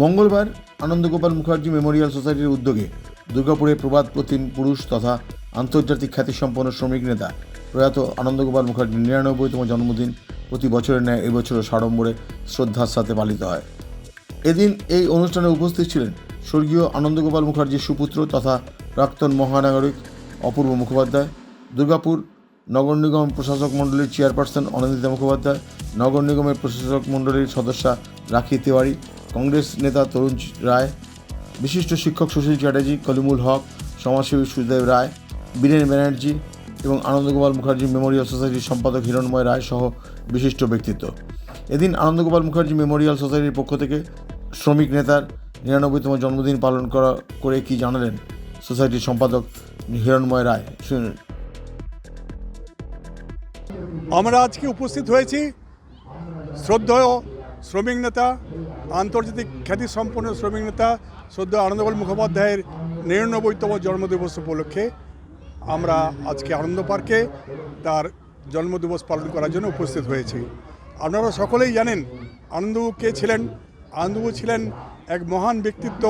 মঙ্গলবার আনন্দগোপাল মুখার্জি মেমোরিয়াল সোসাইটির উদ্যোগে দুর্গাপুরে প্রবাদ প্রতিম পুরুষ তথা আন্তর্জাতিক খ্যাতিসম্পন্ন শ্রমিক নেতা প্রয়াত আনন্দগোপাল মুখার্জির নিরানব্বইতম জন্মদিন প্রতি বছরের ন্যায় এবছরও সাড়ম্বরে শ্রদ্ধার সাথে পালিত হয়। এদিন এই অনুষ্ঠানে উপস্থিত ছিলেন স্বর্গীয় আনন্দগোপাল মুখার্জির সুপুত্র তথা প্রাক্তন মহানাগরিক অপূর্ব মুখোপাধ্যায়, দুর্গাপুর নগর নিগম প্রশাসক মণ্ডলীর চেয়ারপারসন অনন্দিতা মুখোপাধ্যায়, নগর নিগমের প্রশাসক মণ্ডলীর সদস্যা রাখি তিওয়ারি কংগ্রেস নেতা তরুণ রায়, বিশিষ্ট শিক্ষক সুশীল চ্যাটার্জি, কলিমুল হক, সমাজসেবী সুদেব রায়, বীরেন ব্যানার্জি এবং আনন্দগোপাল মুখার্জি মেমোরিয়াল সোসাইটির সম্পাদক হিরণময় রায় সহ বিশিষ্ট ব্যক্তিত্ব। এদিন আনন্দগোপাল মুখার্জি মেমোরিয়াল সোসাইটির পক্ষ থেকে শ্রমিক নেতার নিরানব্বইতম জন্মদিন পালন করা করে কি জানালেন সোসাইটির সম্পাদক হিরণময় রায়? শুনুন। আমরা আজকে উপস্থিত হয়েছি শ্রদ্ধেয় শ্রমিক নেতা আন্তর্জাতিক খ্যাতিসম্পন্ন শ্রমিক নেতা শ্রদ্ধেয় আনন্দগোপাল মুখোপাধ্যায়ের নিরানব্বইতম জন্মদিবস উপলক্ষে আমরা আজকে আনন্দ পার্কে তার জন্মদিবস পালন করার জন্য উপস্থিত হয়েছি। আপনারা সকলেই জানেন, আনন্দবাবু কে ছিলেন? আনন্দবাবু ছিলেন এক মহান ব্যক্তিত্ব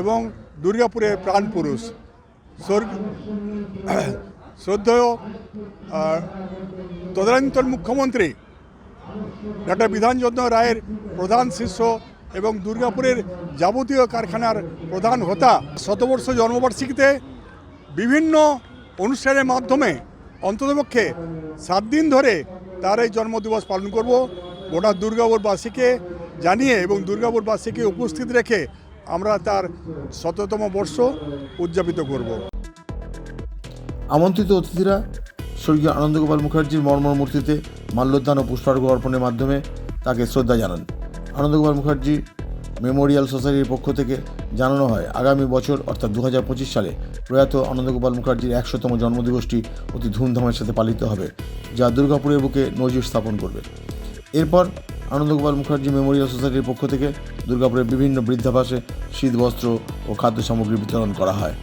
এবং দুর্গাপুরের প্রাণপুরুষ শ্রদ্ধেয় তদানীন্তন মুখ্যমন্ত্রী ডক্টর বিধানচন্দ্র রায়ের প্রধান শিষ্য এবং দুর্গাপুরের যাবতীয় কারখানার প্রধান হোতা। শতবর্ষ জন্মবার্ষিকীতে বিভিন্ন অনুষ্ঠানের মাধ্যমে অন্ততপক্ষে সাত দিন ধরে তার এই জন্মদিবস পালন করব। গোটা দুর্গাপুরবাসীকে জানিয়ে এবং দুর্গাপুরবাসীকে উপস্থিত রেখে আমরা তার শততম বর্ষ উদযাপিত করব। আমন্ত্রিত অতিথিরা স্বর্গীয় আনন্দগোপাল মুখার্জির মর্মর মূর্তিতে মাল্যদান ও পুষ্পার্ঘ্য অর্পণের মাধ্যমে তাকে শ্রদ্ধা জানান। আনন্দগোপাল মুখার্জি মেমোরিয়াল সোসাইটির পক্ষ থেকে জানানো হয়, আগামী বছর অর্থাৎ দু হাজার পঁচিশ সালে প্রয়াত আনন্দগোপাল মুখার্জির একশোতম জন্মদিবসটি অতি ধুমধামের সাথে পালিত হবে, যা দুর্গাপুরের বুকে নজির স্থাপন করবে। এরপর আনন্দগোপাল মুখার্জি মেমোরিয়াল সোসাইটির পক্ষ থেকে দুর্গাপুরের বিভিন্ন বৃদ্ধাবাসে শীতবস্ত্র ও খাদ্য সামগ্রী বিতরণ করা হয়।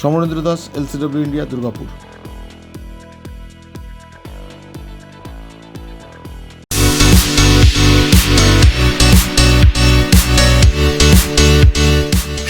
Samarendra Das, LCW India, Durgapur.